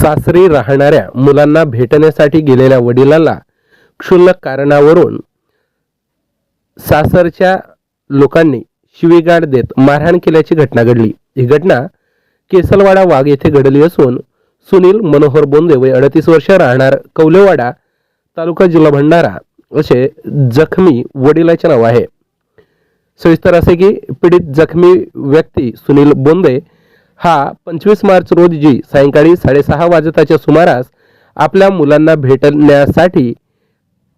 सासरी राहणाऱ्या मुलांना भेटण्यासाठी गेलेल्या वडिलांना क्षुल्लक कारणावरून सासरच्या लोकांनी शिवीगाड देत मारहाण केल्याची घटना घडली. ही घटना केसलवाडा वाघ येथे घडली असून सुनील मनोहर बोंदे वय अडतीस वर्ष राहणार कौलेवाडा तालुका जिल्हा भंडारा असे जखमी वडिलाचे नाव आहे. सविस्तर असे की पीडित जखमी व्यक्ती सुनील बोंदे हा पंचवीस मार्च रोजी सायंकाळी साडेसहा वाजताच्या सुमारास आपल्या मुलांना भेटण्यासाठी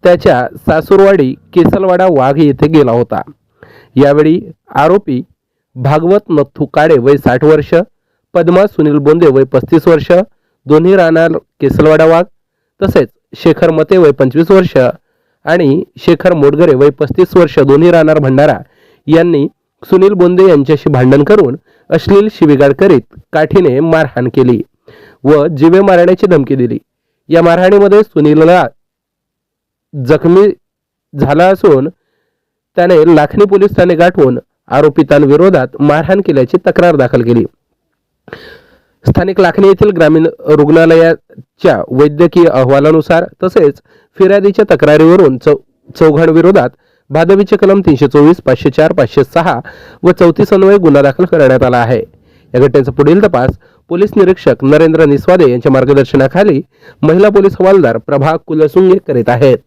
त्याच्या सासूरवाडी केसलवाडा वाघ येथे गेला होता. यावेळी आरोपी भागवत नथू काडे वय साठ वर्ष पद्मा सुनील बोंदे वय पस्तीस वर्ष दोन्ही राहणार केसलवाडा वाघ तसेच शेखर मते वय पंचवीस वर्ष आणि शेखर मोडगरे वय पस्तीस वर्ष दोन्ही राहणार भंडारा यांनी सुनील बोंदे यांच्याशी भांडण करून अश्लील शिवीगाळ करीत काठीने मारहाण केली व जिवे मारण्याची धमकी दिली. या मारहाणीमध्ये सुनीलला जखमी झाला असून त्याने लाखणी पोलीस ठाणे गाठवून आरोपितांविरोधात मारहाण केल्याची तक्रार दाखल केली. स्थानिक लाखणी येथील ग्रामीण रुग्णालयाच्या वैद्यकीय अहवालानुसार तसेच फिर्यादीच्या तक्रारीवरून चौ चौघांविरोधात भादवीचे कलम तीनशे चोवीस पाचशे चार पाचशे सहा व चौतीस अन्वये गुन्हा दाखल करण्यात आला आहे. या घटनेचा पुढील तपास पोलीस निरीक्षक नरेंद्र निस्वादे यांच्या मार्गदर्शनाखाली महिला पोलीस हवालदार प्रभा कुलसुंगे करीत आहेत.